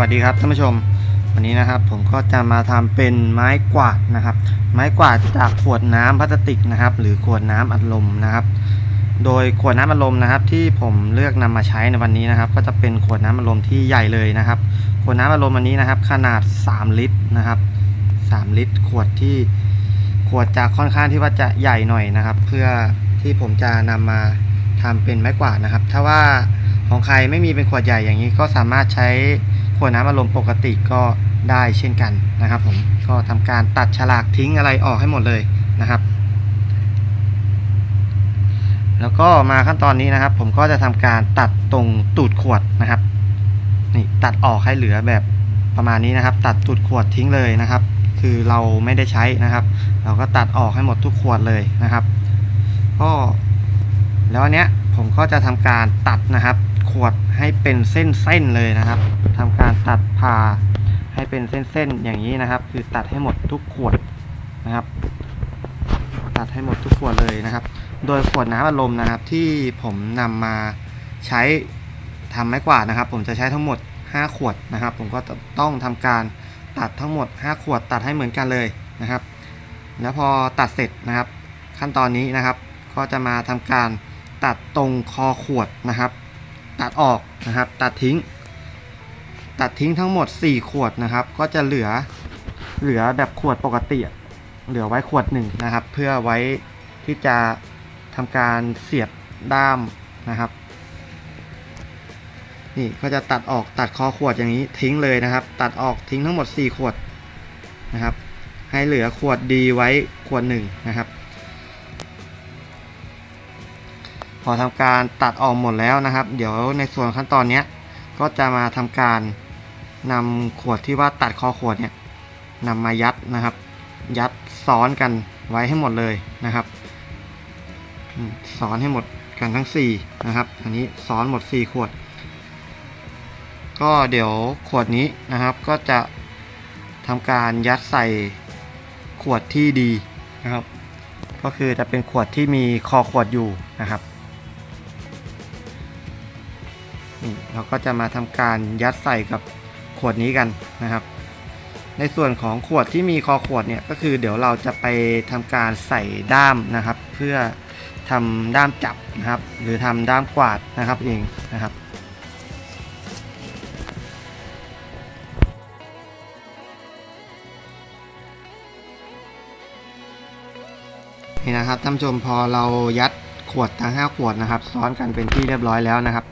วัสดีครับท่านผู้ชม วันนี้นะครับ ผมก็จะมาทำเป็นไม้กวาดนะครับ ไม้กวาดจากขวดน้ำพลาสติกนะครับ หรือขวดน้ำอัดลมนะครับ โดยขวดน้ำอัดลมนะครับ ที่ผมเลือกนำมาใช้ในวันนี้นะครับ ก็จะเป็นขวดน้ำอัดลมที่ใหญ่เลยนะครับ ขวดน้ำอัดลมอันนี้นะครับ ขนาด 3 ลิตรนะครับ 3 ลิตร ขวดที่ขวดจะค่อนข้างที่ว่าจะใหญ่หน่อยนะครับ เพื่อที่ผมจะนำมาทำเป็นไม้กวาดนะครับ ถ้าว่าของใครไม่มีเป็นขวดใหญ่อย่างนี้ก็สามารถใช้ ขวดน้ำอัดลมปกติก็ได้เช่นกันนะครับผมก็ทำการตัดฉลากทิ้งอะไรออกให้หมดเลยนะครับ แล้วก็มาขั้นตอนนี้นะครับ ผมก็จะทำการตัดตรงตูดขวดนะครับนี่ตัดออกให้เหลือแบบประมาณนี้นะครับ ตัดตูดขวดทิ้งเลยนะครับ คือเราไม่ได้ใช้นะครับ เราก็ตัดออกให้หมดทุกขวดเลยนะครับก็แล้วอันเนี้ยผมก็จะทำการตัดนะครับ ขวด ให้เป็นเส้นๆเลยนะครับทำการตัดผ่าให้เป็นเส้นๆอย่างนี้นะครับ คือตัดให้หมดทุกขวดนะครับ ตัดให้หมดทุกขวดเลยนะครับ โดยขวดน้ำอัดลมนะครับ ที่ผมนำมาใช้ทำไม้กวาดนะครับ ผมจะใช้ทั้งหมด 5 ขวดนะครับ ผมก็ต้องทำการตัดทั้งหมด 5 ขวดตัดให้เหมือนกันเลยนะครับ แล้วพอตัดเสร็จนะครับ ขั้นตอนนี้นะครับ ก็จะมาทำการตัดตรงคอขวดนะครับ ตัดออกนะครับ ตัดทิ้ง ตัดทิ้งทั้งหมด 4 ขวดนะครับ ก็จะเหลือเหลือแบบขวดปกติเหลือไว้ขวดหนึ่งนะครับ เพื่อไว้ที่จะทำการเสียบด้ามนะครับ นี่ก็จะตัดออกตัดคอขวดอย่างนี้ทิ้งเลยนะครับ ตัดออกทิ้งทั้งหมด 4 ขวดนะครับ ให้เหลือขวดดีไว้ขวดหนึ่งนะครับ อทำการตัดออกหมดแล้วนะครับ เดี๋ยวในส่วนขั้นตอนนี้ก็จะมาทำการนำขวดที่ว่าตัดคอขวดเนี่ยนำมายัดนะครับ ยัดซ้อนกันไว้ให้หมดเลยนะครับซ้อนให้หมดกันทั้ง 4 นะครับ อันนี้ซ้อนหมด 4 ขวด ก็เดี๋ยวขวดนี้นะครับก็จะทำการยัดใส่ขวดที่ดีนะครับ ก็คือจะเป็นขวดที่มีคอขวดอยู่นะครับ นี่เราก็จะมาทำการยัดใส่กับขวดนี้กันนะครับ ในส่วนของขวดที่มีคอขวดเนี่ยก็คือเดี๋ยวเราจะไปทำการใส่ด้ามนะครับ เพื่อทำด้ามจับนะครับ หรือทำด้ามกวาดนะครับเองนะครับนี่นะครับท่านผู้ชมพอเรายัดขวดทั้ง 5 ขวดนะครับ ซ้อนกันเป็นที่เรียบร้อยแล้วนะครับ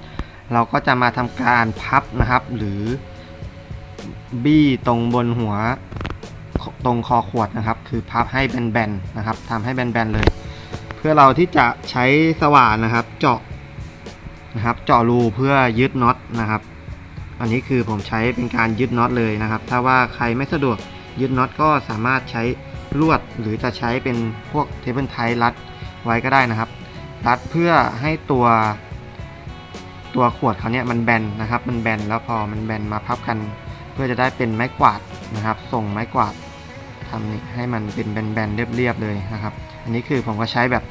เราก็จะมาทำการพับนะครับ หรือบี้ตรงบนหัวตรงคอขวดนะครับ คือพับให้แบนๆนะครับทำให้แบนๆเลย เพื่อเราที่จะใช้สว่านนะครับ เจาะนะครับ เจาะรูเพื่อยึดน็อตนะครับ อันนี้คือผมใช้เป็นการยึดน็อตเลยนะครับ ถ้าว่าใครไม่สะดวกยึดน็อตก็สามารถใช้ลวดหรือจะใช้เป็นพวกเทเบิลไทรัดไว้ก็ได้นะครับ รัดเพื่อให้ตัว ตัวขวดเขาเนี่ยมันแบนนะครับ มันแบนแล้วพอมันแบนมาพับกัน เพื่อจะได้เป็นไม้กวาดนะครับ ส่งไม้กวาดทำให้มันเป็นแบนๆเรียบๆเลยนะครับ อันนี้คือผมก็ใช้แบบ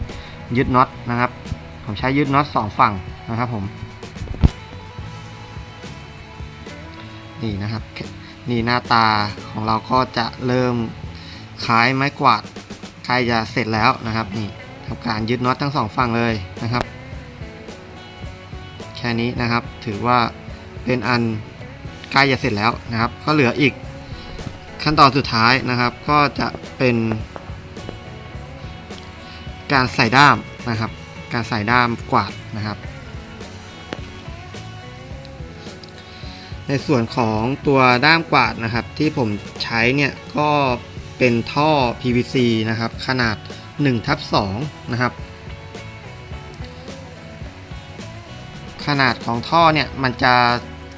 ยึดน็อตนะครับ ผมใช้ยึดน็อตสองฝั่งนะครับผม นี่นะครับ นี่หน้าตาของเราก็จะเริ่มคล้ายไม้กวาดใกล้จะเสร็จแล้วนะครับ นี่ทำการยึดน็อตทั้งสองฝั่งเลยนะครับ ค่นี้นะครับ ถือว่าเป็นอันใกล้จะเสร็จแล้วนะครับ ก็เหลืออีกขั้นตอนสุดท้ายนะครับ ก็จะเป็น การใส่ด้ามนะครับ การใส่ด้ามกวาดนะครับ ในส่วนของตัวด้ามกวาดนะครับ ที่ผมใช้เนี่ยก็เป็นท่อ PVC นะครับ ขนาด1ทับ2นะครับ ขนาดของท่อเนี่ยมันจะ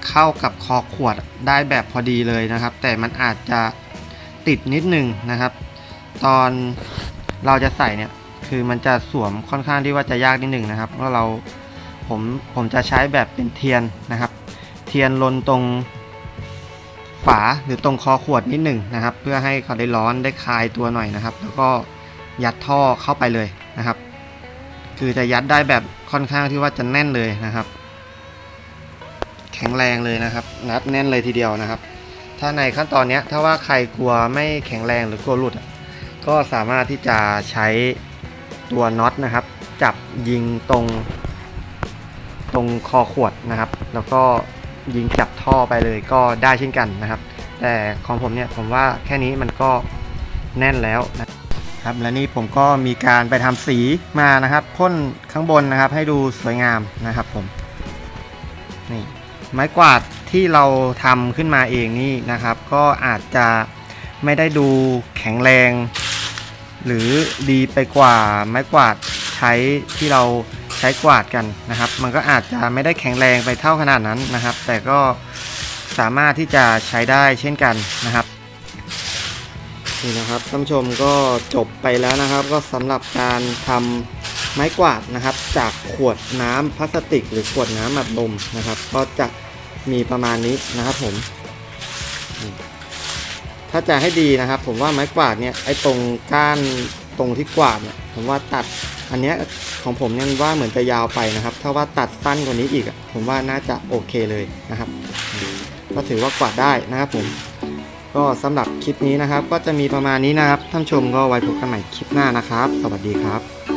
เข้ากับคอขวดได้แบบพอดีเลยนะครับ แต่มันอาจจะติดนิดนึงนะครับ ตอนเราจะใส่เนี่ยคือมันจะสวมค่อนข้างที่ว่าจะยากนิดนึงนะครับเพราะเราผมผมจะใช้แบบเป็นเทียนนะครับ เทียนลนตรงฝาหรือตรงคอขวดนิดหนึ่งนะครับ เพื่อให้เขาได้ร้อนได้คลายตัวหน่อยนะครับ แล้วก็ยัดท่อเข้าไปเลยนะครับ คือจะยัดได้แบบค่อนข้างที่ว่าจะแน่นเลยนะครับ แข็งแรงเลยนะครับ นัดแน่นเลยทีเดียวนะครับ ถ้าในขั้นตอนนี้ถ้าว่าใครกลัวไม่แข็งแรงหรือกลัวหลุด ก็สามารถที่จะใช้ตัวน็อตนะครับ จับยิงตรง ตรงคอขวดนะครับ แล้วก็ยิงจับท่อไปเลยก็ได้เช่นกันนะครับ แต่ของผมเนี่ยผมว่าแค่นี้มันก็แน่นแล้วนะครับและนี่ผมก็มีการไปทำสีมานะครับ พ่นข้างบนนะครับให้ดูสวยงามนะครับผมนี่ ไม้กวาดที่เราทำขึ้นมาเองนี่นะครับ ก็อาจจะไม่ได้ดูแข็งแรง หรือดีไปกว่าไม้กวาดใช้ที่เราใช้กวาดกันนะครับ มันก็อาจจะไม่ได้แข็งแรงไปเท่าขนาดนั้นนะครับ แต่ก็สามารถที่จะใช้ได้เช่นกันนะครับนี่นะครับท่านผู้ชมก็จบไปแล้วนะครับ ก็สำหรับการทำ ไม้กวาดนะครับ จากขวดน้ำพลาสติก หรือขวดน้ำอัดลมนะครับ ก็จะมีประมาณนี้นะครับผม ถ้าจะให้ดีนะครับ ผมว่าไม้กวาดเนี่ยไอ้ตรงก้านตรงที่กวาดเนี่ยผมว่าตัดอันเนี้ยของผมเนี่ยว่าเหมือนจะยาวไปนะครับ ถ้าว่าตัดสั้นกว่านี้อีกผมว่าน่าจะโอเคเลยนะครับ ก็ถือว่ากวาดได้นะครับผมก็สำหรับคลิปนี้นะครับ ก็จะมีประมาณนี้นะครับท่านชมก็ไว้พบกันใหม่คลิปหน้านะครับ สวัสดีครับ